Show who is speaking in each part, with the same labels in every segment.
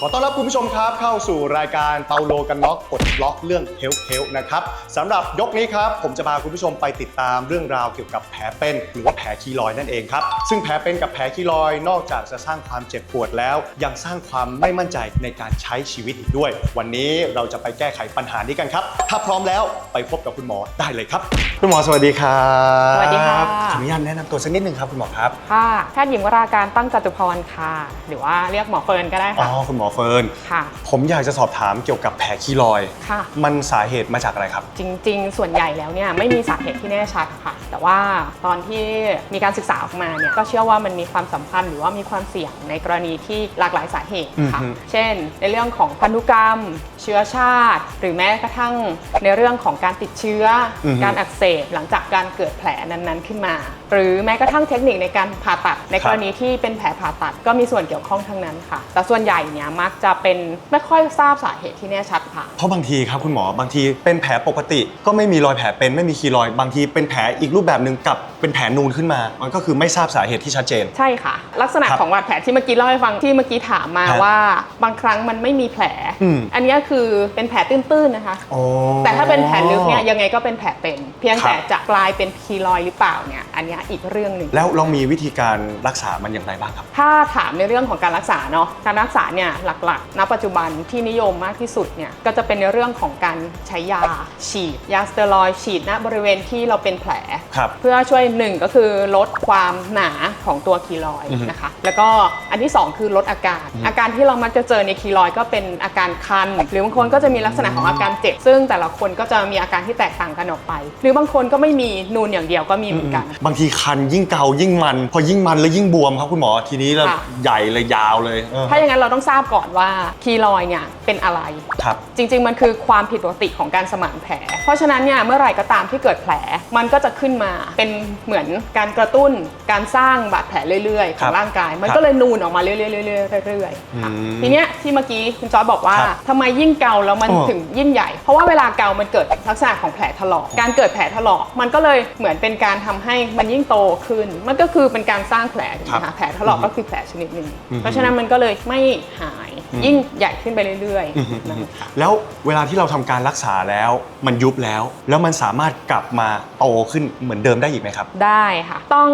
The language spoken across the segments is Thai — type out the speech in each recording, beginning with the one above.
Speaker 1: ขอต้อนรับคุณผู้ชมครับเข้าสู่รายการเปาโลกันน็อกปลดล็อกเรื่องเฮลท์เฮลท์นะครับสำหรับยกนี้ครับผมจะพาคุณผู้ชมไปติดตามเรื่องราวเกี่ยวกับแผลเป็น หรือว่าแผลคีลอยด์นั่นเองครับซึ่งแผลเป็นกับแผลคีลอยด์นอกจากจะสร้างความเจ็บปวดแล้ว ยังสร้างความไม่มั่นใจในการใช้ชีวิตอีกด้วย วันนี้เราจะไปแก้ไขปัญหานี้กันครับ ถ้าพร้อมแล้วไปพบกับคุณหมอได้เลยครับ คุณหมอสวัสดีครับ
Speaker 2: สวัสดีค่ะ
Speaker 1: ขออนุญาตแนะนำตัวสักนิดหนึ่งครับคุณหมอครับ
Speaker 2: ค่ะแพทย์หญิงวราการตั้งจตุพรค่ะ หรือว่าเรียกหมอเฟิร์นก็ได้
Speaker 1: อ๋อ
Speaker 2: ค่ะ
Speaker 1: คุณหมอเฟิร์น
Speaker 2: ค่ะ
Speaker 1: ผมอยากจะสอบถามเกี่ยวกับแผลคีลอยด์
Speaker 2: ค่ะ
Speaker 1: มันสาเหตุมาจากอะไรครับ
Speaker 2: จริง ๆ ส่วนใหญ่แล้วเนี่ยไม่มีสาเหตุที่แน่ชัดค่ะ แต่ว่าตอนที่มีการศึกษาออกมาเนี่ยก็เชื่อว่ามันมีความสัมพันธ์หรือว่ามีความเสี่ยงในกรณีที่หลากหลายสาเหตุค่ะ
Speaker 1: อือฮึ
Speaker 2: เช่น ในเรื่องของพันธุกรรม เชื้อชาติ หรือแม้กระทั่งในเรื่องของการติดเชื้ออ
Speaker 1: อฮึ
Speaker 2: การอักเสบหลังจากการเกิดแผลนั้นๆขึ้นมา หรือแม้กระทั่งเทคนิคในการผ่าตัด ในกรณีที่เป็นแผลผ่าตัดก็มีส่วนเกี่ยวข้องทั้งนั้นค่ะ แต่ส่วนใหญ่เนี่ยมักจะเป็นไม่ค่อยทราบสาเหตุที่แน่ชัดค่ะ
Speaker 1: เพราะบางทีครับคุณหมอบางทีเป็นแผลปกติ ก็ไม่มีรอยแผลเป็นไม่มีคีรอย บางทีเป็นแผลอีกรูปแบบหนึ่งกับเป็นแผลนูนขึ้นมา มันก็คือไม่ทราบสาเหตุที่ชัดเจน
Speaker 2: ใช่ค่ะ ลักษณะ
Speaker 1: ครับ
Speaker 2: ของบาดแผลที่เมื่อกี้เล่าให้ฟังที่เมื่อกี้ถามมา
Speaker 1: ฮะ
Speaker 2: ว่า บางครั้งมันไม่มีแผล
Speaker 1: อืม
Speaker 2: อันนี้คือเป็นแผลตื้นๆนะคะ
Speaker 1: โอ้
Speaker 2: แต่ถ้าเป็นแผลลึกเนี่ยยังไงก็เป็นแผลเป็น เพียง
Speaker 1: ครับ
Speaker 2: แต่จะกลายเป็นคีลอยด์หรือเปล่าเนี่ยอันนี้อีกเรื่องหนึ่ง
Speaker 1: แล้วเรามีวิธีการรักษามันอย่างไรบ้างครับ
Speaker 2: ถ้าถามในเรื่องของการรักษาเนาะ การรักษาเนี่ยหลักๆ ณ ปัจจุบันที่นิยมมากที่สุดเนี่ยก็จะเป็นในเรื่องของการใช้ยาฉีด ยาสเตียรอยด์ฉีดณบริเวณที่เราเป็นแผล
Speaker 1: ครับ
Speaker 2: เพื่อช่วยหนึ่งก็คือลดความหนาของตัวคีลอยด์
Speaker 1: อือฮึ
Speaker 2: นะคะ แล้วก็อันที่ 2 คือลดอาการ อาการที่เรามักจะเจอในคีลอยด์ก็เป็นอาการคัน หรือบางคนก็จะมีลักษณะของอาการเจ็บ ซึ่งแต่ละคนก็จะมีอาการที่แตกต่างกันออกไป หรือบางคนก็ไม่มีนูนอย่างเดียวก็มีเหมือนกัน
Speaker 1: บางทีคันยิ่งเกายิ่งมัน พอยิ่งมันแล้วยิ่งบวมครับคุณหมอทีนี้เรา
Speaker 2: ค่ะ
Speaker 1: ใหญ่เลยยาวเลยเออ
Speaker 2: ถ้าอย่างนั้นเราต้องทราบก่อนว่าคีลอยด์เนี่ยเป็นอะไร
Speaker 1: ครับ
Speaker 2: จริง ๆ มันคือความผิดปกติของการสมานแผล เพราะฉะนั้นเนี่ยเมื่อไหร่ก็ตามที่เกิดแผลมันก็จะขึ้นมาเป็นเหมือนการกระตุ้นการสร้างบาดแผลเรื่อยๆ ข
Speaker 1: ครั
Speaker 2: อง
Speaker 1: บ
Speaker 2: ร่างกาย มัน
Speaker 1: ครับ
Speaker 2: ก็เลยนูนออกมาเรื่อยๆเรื่อยๆเรื่อยๆค่ะ
Speaker 1: อืม
Speaker 2: ทีเนี้ยที่เมื่อกี้คุณจอยบอกว่า
Speaker 1: ครับ
Speaker 2: ทำไมยิ่งเกาแล้วมัน
Speaker 1: เออ
Speaker 2: ถึงยิ่งใหญ่ เพราะว่าเวลาเกามันเกิดลักษณะของแผลถลอก การเกิดแผลถลอก มันก็เลยเหมือนเป็นการทำให้มันยิ่งโตขึ้น มันก็คือเป็นการสร้างแผลถูกไหม
Speaker 1: ครั
Speaker 2: คะ
Speaker 1: บ
Speaker 2: แผลถลอกก็คือแผลชนิดหนึ่ง
Speaker 1: อืม
Speaker 2: เพราะฉะนั้นมันก็เลยไม่หายยิ่งใหญ่ขึ้นไปเรื่อย
Speaker 1: อือฮึ
Speaker 2: ๆนะคะ
Speaker 1: แล้วเวลาที่เราทำการรักษาแล้วมันยุบแล้ว แล้วมันสามารถกลับมาโตขึ้นเหมือนเดิมได้อีกไหมครับ
Speaker 2: ได้ค่ะ ต้อง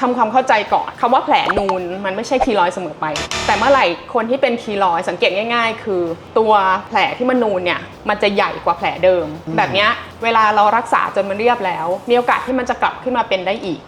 Speaker 2: ทำความเข้าใจก่อนคำว่าแผลนูนมันไม่ใช่คีลอยด์เสมอไป แต่เมื่อไหร่คนที่เป็นคีลอยด์สังเกตง่าย ๆ คือ ตัวแผลที่มันนูนเนี่ยมันจะใหญ่กว่าแผลเดิม แบบเนี้ยเวลาเรารักษาจนมันเรียบแล้ว มีโอกาสที่มันจะกลับขึ้นมาเป็นได้อีก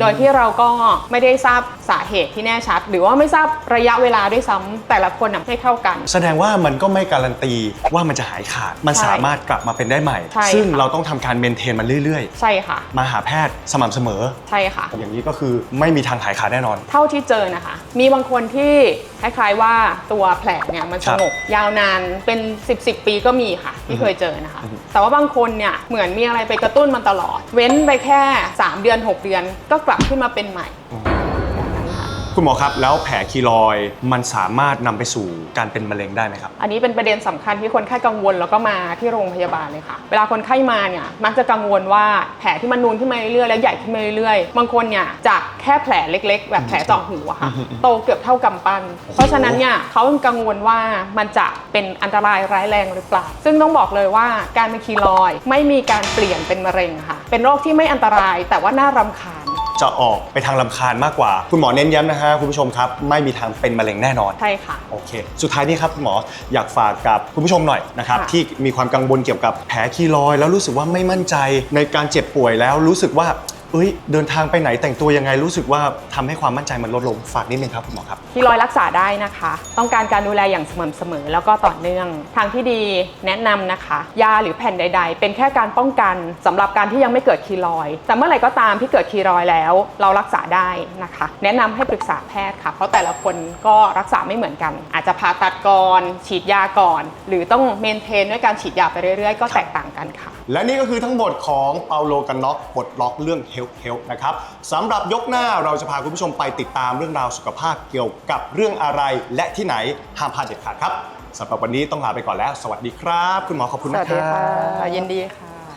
Speaker 2: โดยที่เราก็ไม่ได้ทราบสาเหตุที่แน่ชัด หรือว่าไม่ทราบระยะเวลาด้วยซ้ำแต่ละคนน่ะไม่เท่ากัน
Speaker 1: แสดงว่ามันก็ไม่การันตีว่ามันจะหายขาด มัน
Speaker 2: ใช่
Speaker 1: สามารถกลับมาเป็นได้ใหม่
Speaker 2: ใช่
Speaker 1: ซึ่ง
Speaker 2: ค่ะ
Speaker 1: เราต้องทำการเมนเทนมันเรื่อย
Speaker 2: ใช่ค่ะ
Speaker 1: ๆมาหาแพทย์สม่ำเสมอ
Speaker 2: ใช่ค่ะ
Speaker 1: อย่างนี้ก็คือไม่มีทางหายขาดแน่นอน
Speaker 2: เท่าที่เจอนะคะ มีบางคนที่คล้ายๆว่าตัวแผลเนี่ยมันสงบยาวนานเป็น 10บสปีก็มีค่ะ ที่เคยเจอนะคะ
Speaker 1: อือฮึ
Speaker 2: แต่ว่าบางคนเนี่ยเหมือนมีอะไรไปกระตุ้นมันตลอด เว้นไปแค่ 3 เดือน 6 เดือนก็กลับขึ้นมาเป็นใหม่แบบนั้น ค่ะ
Speaker 1: คุณหมอครับ แล้วแผลคีรอยด์มันสามารถนำไปสู่การเป็นมะเร็งได้ไหมครับ
Speaker 2: อันนี้เป็นประเด็นสำคัญที่คนไข้กังวลแล้วก็มาที่โรงพยาบาลเลยค่ะ เวลาคนไข้มาเนี่ยมักจะกังวลว่าแผลที่มันนูนขึ้นมาเรื่อยๆและใหญ่ขึ้นมาเรื่อยๆบางคนเนี่ยจากแค่แผลเล็ก ๆ แบบแผลเจาะหูอะค่ะ
Speaker 1: อืม
Speaker 2: โตเกือบเท่ากำปั้นเพราะฉะนั้นเนี่ยเขากังวลว่ามันจะเป็นอันตรายร้ายแรงหรือเปล่า ซึ่งต้องบอกเลยว่าการเป็นคีลอยด์ไม่มีการเปลี่ยนเป็นมะเร็งค่ะ เป็นโรคที่ไม่อันตรายแต่ว่าน่ารำคาญ
Speaker 1: จะออกไปทางลำคาญมากกว่า คุณหมอเน้นย้ำนะฮะคุณผู้ชมครับไม่มีทางเป็นมะเร็งแน่นอน
Speaker 2: ใช่ค่ะ
Speaker 1: โอเค สุดท้ายนี้ครับคุณหมออยากฝากกับคุณผู้ชมหน่อยนะครับ
Speaker 2: ค่ะ
Speaker 1: ที่มีความกังวลเกี่ยวกับแผลคีรอยด์แล้วรู้สึกว่าไม่มั่นใจในการเจ็บป่วยแล้วรู้สึกว่า เอ้ยเดินทางไปไหนแต่งตัวยังไงรู้สึกว่าทำให้ความมั่นใจมันลดลงฝากนิดนึงครับคุณหมอครับ
Speaker 2: คีลอยรักษาได้นะคะ ต้องการการดูแลอย่างสม่ำเสมอแล้วก็ต่อเนื่อง ทางที่ดีแนะนำนะคะ ยาหรือแผ่นใด ๆ เป็นแค่การป้องกันสำหรับการที่ยังไม่เกิดคีลอยด์แต่เมื่อไหร่ก็ตามที่เกิดคีลอยด์แล้ว เรารักษาได้นะคะ แนะนำให้ปรึกษาแพทย์ค่ะ เพราะแต่ละคนก็รักษาไม่เหมือนกัน อาจจะผ่าตัดก่อนฉีดยาก่อน หรือต้องเมนเทนด้วยการฉีดยาไปเรื่อยๆ ก็แตกต่างกันค่ะ
Speaker 1: และนี่ก็คือทั้งหมดของเปาโลกันน็อกปลดล็อกเรื่องเฮลท์เฮลท์นะครับสำหรับยกหน้าเราจะพาคุณผู้ชมไปติดตามเรื่องราวสุขภาพเกี่ยวกับเรื่องอะไร และที่ไหนห้ามพลาดเด็ดขาดครับสำหรับวันนี้ต้องลาไปก่อนแล้ว สวัสดีครับ คุณหมอขอบคุณ
Speaker 2: ส
Speaker 1: นะ
Speaker 2: วัส
Speaker 1: ค
Speaker 2: ดี
Speaker 1: รั
Speaker 2: ค่ะ
Speaker 1: บ
Speaker 2: ยินดีค่ะ